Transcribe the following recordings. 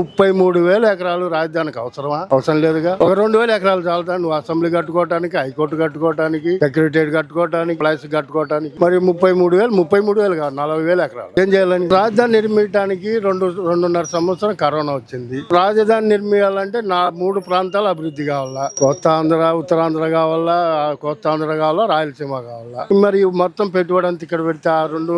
ముప్పై మూడు వేల ఎకరాలు రాజధానికి అవసరమా? అవసరం లేదుగా. ఒక రెండు వేల ఎకరాలు చాలుతా నువ్వు అసెంబ్లీ కట్టుకోవటానికి హైకోర్టు కట్టుకోవటానికి సెక్రటరియట్ కట్టుకోవటానికి ప్లేస్ కట్టుకోవటానికి. మరి ముప్పై మూడు వేలు ముప్పై మూడు వేలు కాదు నలభై వేల ఎకరాలు. ఏం చేయాలని? రాజధాని నిర్మించడానికి రెండు రెండున్నర సంవత్సరం కరోనా వచ్చింది. రాజధాని నిర్మించాలంటే నా మూడు ప్రాంతాలు అభివృద్ధి కావాలా? కొత్త ఆంధ్ర ఉత్తరాంధ్ర కావాలా? కొత్త ఆంధ్ర కావాలా? రాయలసీమ కావాలా? మరి మొత్తం పెట్టుబడి అంతా ఇక్కడ పెడితే ఆ రెండు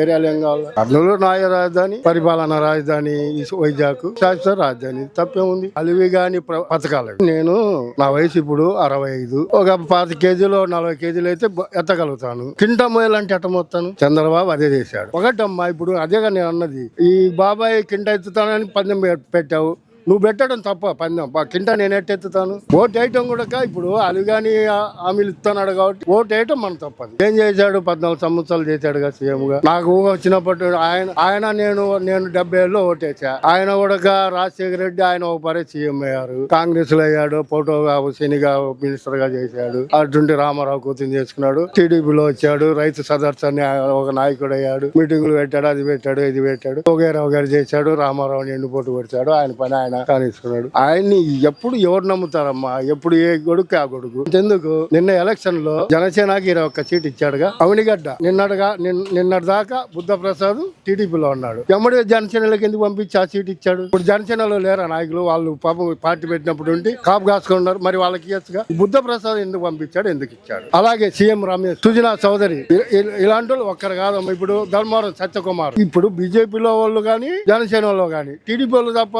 ఏరియాలు ఏం కావాలా? కర్నూలు నాయ రాజధాని పరిపాలన రాజధాని వైద్య వైజాగ్ శాశ్వత రాజధాని తప్పేముంది అలివి గాని పథకాలు నేను నా వయసు ఇప్పుడు అరవై ఐదు. ఒక పాతి కేజీలు నలభై కేజీలు అయితే ఎత్తగలుగుతాను. కింట మోయాలంటే ఎట్ట మొత్తాను? చంద్రబాబు అదే చేశాడు. ఒకటమ్మా ఇప్పుడు అదేగా నేను అన్నది. ఈ బాబాయ్ కింట ఎత్తుతానని పందెం పెట్టావు. నువ్వు పెట్టడం తప్ప పందెం బా- కింద నేను ఎట్టెత్తుతాను ఓటు వేయటం కూడా ఇప్పుడు అలిగాని హామీలు ఇస్తున్నాడు కాబట్టి ఓటు వేయటం మన తప్పదు. ఏం చేశాడు? పద్నాలుగు సంవత్సరాలు చేశాడుగా సీఎం గా నాకు ఊహ వచ్చినప్పటి ఆయన ఆయన నేను నేను డెబ్బై ఏళ్ళు ఓటేసా ఆయన కూడా రాజశేఖర రెడ్డి ఆయన ఒక పరే సీఎం అయ్యారు. కాంగ్రెస్లో అయ్యాడు ఫోటో శనిగా మినిస్టర్గా చేశాడు. అటువంటి రామారావు కూతురు చేసుకున్నాడు. టీడీపీలో వచ్చాడు రైతు సదర్శ అని ఒక నాయకుడు అయ్యాడు. మీటింగులు పెట్టాడు అది పెట్టాడు ఇది పెట్టాడు. ఒగేరావు గారు చేశాడు రామారావు ఎండు పోటు పెడతాడు ఆయన పని ఆయన కానిస్తున్నాడు ఆయన్ని ఎప్పుడు ఎవరు నమ్ముతారమ్మా? ఎప్పుడు ఏ కొడుకు ఆ కొడుకు? ఎందుకు నిన్న ఎలక్షన్లో జనసేనకి ఇరవై ఒక్క సీట్ ఇచ్చాడుగా. అవనిగడ్డ. నిన్నటిగా నిన్న- నిన్నటి దాకా బుద్ధ ప్రసాద్ టీడీపీలో ఉన్నాడు. ఎమ్మడి జనసేనలకు ఎందుకు పంపించి ఆ సీట్ ఇచ్చాడు? ఇప్పుడు జనసేనలో లేరా నాయకులు? వాళ్ళు పాపం పార్టీ పెట్టినప్పుడు ఉండి కాపు కాసుకున్నారు మరి వాళ్ళకి ఇవ్వచ్చుగా బుద్ధ ప్రసాద్ ఎందుకు పంపించాడు? ఎందుకు ఇచ్చాడు? అలాగే సీఎం రమేష్ సుజనా చౌదరి ఇలాంటి వాళ్ళు ఒక్కరు కాదమ్మా. ఇప్పుడు ధర్మవరం సత్యకుమార్. ఇప్పుడు బీజేపీలో వాళ్ళు కానీ జనసేనలో కానీ టీడీపీ వాళ్ళు తప్ప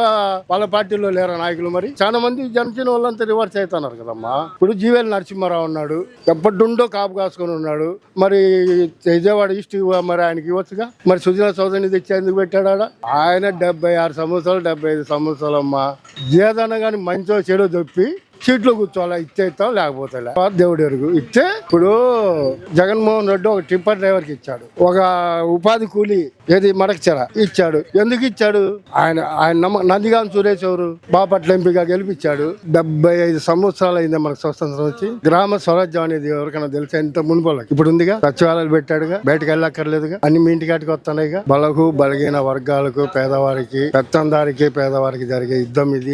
వాళ్ళ పార్టీలో లేరా నాయకులు మరి? చాలా మంది జనసేన వాళ్ళంతా రివర్స్ అవుతున్నారు కదమ్మా. ఇప్పుడు జీవేల్ నరసింహారావు ఉన్నాడు ఎప్పటిండో కాపు కాసుకొని ఉన్నాడు. మరి విజయవాడ ఈస్ట్ మరి ఆయనకి ఇవ్వచ్చుగా? మరి సుజనా చౌదరిని తెచ్చి ఎందుకు ఆయన డెబ్బై ఆరు సంవత్సరాలు డెబ్బై ఐదు సంవత్సరాలు అమ్మా. ఏదన్నా కానీ మంచో చెడు చెప్పి సీట్లో కూర్చోవాలా? ఇచ్చే ఇస్తాం లేకపోతే దేవుడి దేవుడు ఎరుగు ఇచ్చే ఇప్పుడు జగన్మోహన్ రెడ్డి ఒక టిప్పర్ డ్రైవర్కి ఇచ్చాడు. ఒక ఉపాధి కూలి ఏది మడకచెర ఇచ్చాడు. ఎందుకు ఇచ్చాడు? ఆయన ఆయన నమ్మ నందిగాం సురేష్ ఎవరు? బాపట్ల ఎంపీగా గెలిపించాడు. డెబ్బై ఐదు సంవత్సరాలు అయింది మనకు స్వతంత్రం వచ్చి. గ్రామ స్వరాజ్యం అనేది ఎవరికైనా తెలిసే? ఇంత మునుపలకి. ఇప్పుడు ఉందిగా సచివాలయాలు పెట్టాడుగా బయటకు వెళ్ళక్కర్లేదుగా. అన్ని మీ ఇంటికాటికి వస్తున్నాయిగా. బలకు బలహీన వర్గాలకు పేదవారికి పెత్తందారికి పేదవారికి జరిగే యుద్ధం ఇది.